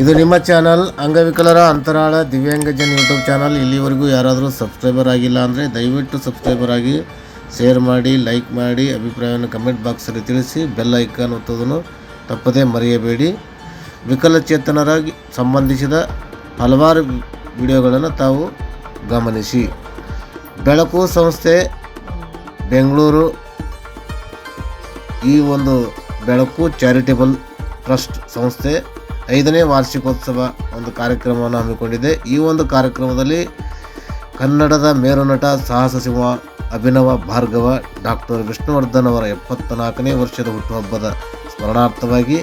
ಇದು ನಿಮ್ಮ ಚಾನಲ್ ಅಂಗವಿಕಲರ ಅಂತರಾಳ ದಿವ್ಯಾಂಗಜನ್ ಯೂಟ್ಯೂಬ್ ಚಾನಲ್. ಇಲ್ಲಿವರೆಗೂ ಯಾರಾದರೂ ಸಬ್ಸ್ಕ್ರೈಬರ್ ಆಗಿಲ್ಲ ಅಂದರೆ ದಯವಿಟ್ಟು ಸಬ್ಸ್ಕ್ರೈಬರ್ ಆಗಿ ಶೇರ್ ಮಾಡಿ, ಲೈಕ್ ಮಾಡಿ, ಅಭಿಪ್ರಾಯವನ್ನು ಕಮೆಂಟ್ ಬಾಕ್ಸಲ್ಲಿ ತಿಳಿಸಿ, ಬೆಲ್ ಐಕಾನ್ ಒತ್ತೋದನ್ನು ತಪ್ಪದೇ ಮರೆಯಬೇಡಿ. ವಿಕಲಚೇತನರಾಗಿ ಸಂಬಂಧಿಸಿದ ಹಲವಾರು ವಿಡಿಯೋಗಳನ್ನು ತಾವು ಗಮನಿಸಿ. ಬೆಳಕು ಸಂಸ್ಥೆ, ಬೆಂಗಳೂರು. ಈ ಒಂದು ಬೆಳಕು ಚಾರಿಟೇಬಲ್ ಟ್ರಸ್ಟ್ ಸಂಸ್ಥೆ ಐದನೇ ವಾರ್ಷಿಕೋತ್ಸವ ಒಂದು ಕಾರ್ಯಕ್ರಮವನ್ನು ಹಮ್ಮಿಕೊಂಡಿದೆ. ಈ ಒಂದು ಕಾರ್ಯಕ್ರಮದಲ್ಲಿ ಕನ್ನಡದ ಮೇರುನಟ ಸಾಹಸ ಸಿಂಹ ಅಭಿನವ ಭಾರ್ಗವ ಡಾಕ್ಟರ್ ವಿಷ್ಣುವರ್ಧನ್ ಅವರ ಎಪ್ಪತ್ತ ನಾಲ್ಕನೇ ವರ್ಷದ ಹುಟ್ಟುಹಬ್ಬದ ಸ್ಮರಣಾರ್ಥವಾಗಿ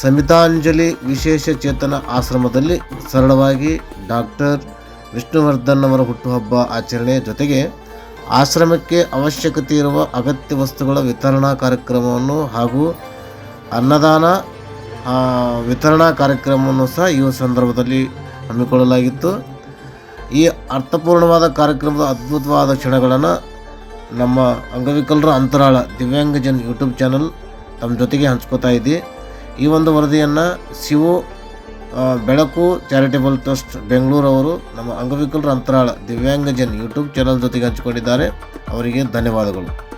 ಸಮಿತಾಂಜಲಿ ವಿಶೇಷ ಚೇತನ ಆಶ್ರಮದಲ್ಲಿ ಸರಳವಾಗಿ ಡಾಕ್ಟರ್ ವಿಷ್ಣುವರ್ಧನ್ ಅವರ ಹುಟ್ಟುಹಬ್ಬ ಆಚರಣೆ ಜೊತೆಗೆ ಆಶ್ರಮಕ್ಕೆ ಅವಶ್ಯಕತೆ ಇರುವ ಅಗತ್ಯ ವಸ್ತುಗಳ ವಿತರಣಾ ಕಾರ್ಯಕ್ರಮವನ್ನು ಹಾಗೂ ಅನ್ನದಾನ ವಿತರಣಾ ಕಾರ್ಯಕ್ರಮವನ್ನು ಸಹ ಈ ಸಂದರ್ಭದಲ್ಲಿ ಹಮ್ಮಿಕೊಳ್ಳಲಾಗಿತ್ತು. ಈ ಅರ್ಥಪೂರ್ಣವಾದ ಕಾರ್ಯಕ್ರಮದ ಅದ್ಭುತವಾದ ಕ್ಷಣಗಳನ್ನು ನಮ್ಮ ಅಂಗವಿಕಲರ ಅಂತರಾಳ ದಿವ್ಯಾಂಗಜನ್ ಯೂಟ್ಯೂಬ್ ಚಾನಲ್ ತಮ್ಮ ಜೊತೆಗೆ ಹಂಚ್ಕೋತಾ ಇದೆ. ಈ ಒಂದು ವರದಿಯನ್ನು ಆ, ಬೆಳಕು ಚಾರಿಟೇಬಲ್ ಟ್ರಸ್ಟ್ ಬೆಂಗಳೂರವರು ನಮ್ಮ ಅಂಗವಿಕಲರ ಅಂತರಾಳ ದಿವ್ಯಾಂಗಜನ್ ಯೂಟ್ಯೂಬ್ ಚಾನಲ್ ಜೊತೆಗೆ ಹಂಚಿಕೊಂಡಿದ್ದಾರೆ. ಅವರಿಗೆ ಧನ್ಯವಾದಗಳು.